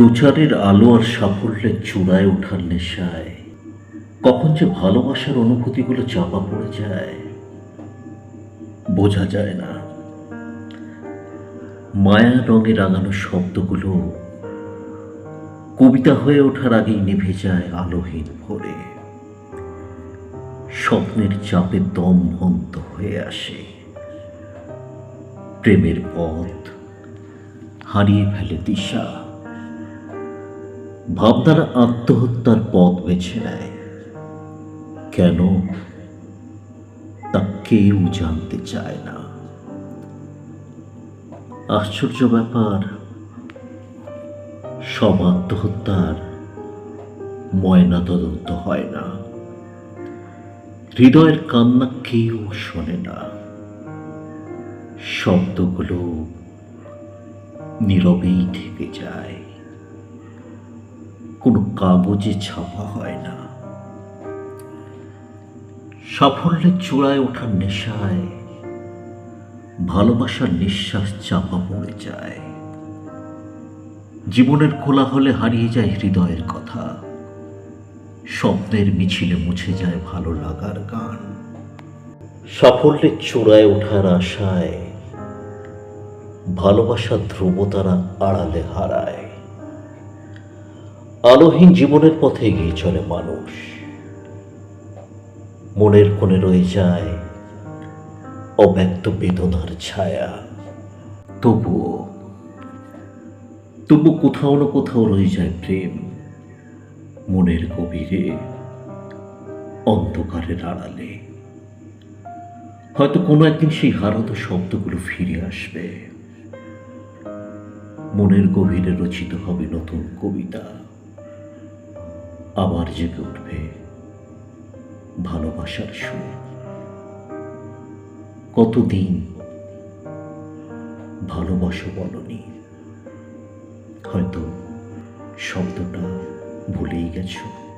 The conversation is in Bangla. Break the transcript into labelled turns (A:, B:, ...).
A: প্রচারের আলো আর সাফল্যের চূড়ায় ওঠার নেশায়, কখন যে ভালোবাসার অনুভূতিগুলো চাপা পড়ে যায়, বোঝা যায় না। মায়া রঙে রাঙানো শব্দগুলো কবিতা হয়ে ওঠার আগেই নিভে যায় আলোহীন ভরে। স্বপ্নের চাপে দম বন্ধ হয়ে আসে। প্রেমের পথ হারিয়ে ফেলে দিশা। ভাবনারা আত্মহত্যার পথ বেছে নেয়। কেন? তা কেউ জানতে চায় না। আশ্চর্য ব্যাপার, সব আত্মহত্যার ময়না তদন্ত হয় না। হৃদয়ের কান্না কেউ শোনে না। শব্দগুলো নীরবেই থেকে যায়। কোনো কাগজে ছাপা হয় না। সাফল্যের চূড়ায় ওঠার নেশায়, ভালোবাসার নিঃশ্বাস চাপা পড়ে যায়। জীবনের খোলা হলে হারিয়ে যায় হৃদয়ের কথা। স্বপ্নের মিছিলে মুছে যায় ভালো লাগার গান। সাফল্যের চূড়ায় ওঠার আশায়, ভালোবাসার ধ্রুবতারা আড়ালে হারায়। আলোহীন জীবনের পথে এগিয়ে চলে মানুষ। মনের কোণে রয়ে যায় অব্যক্ত বেদনার ছায়া। তবুও তবু কোথাও না কোথাও রয়ে যায় প্রেম। মনের গভীরে, অন্ধকারের আড়ালে। হয়তো কোনো একদিন সেই হারাত শব্দগুলো ফিরে আসবে। মনের গভীরে রচিত হবে নতুন কবিতা। আবার জেগে উঠবে ভালোবাসার সুর। কতদিন ভালোবাসো বলনি? হয়তো শব্দটা ভুলেই গেছো।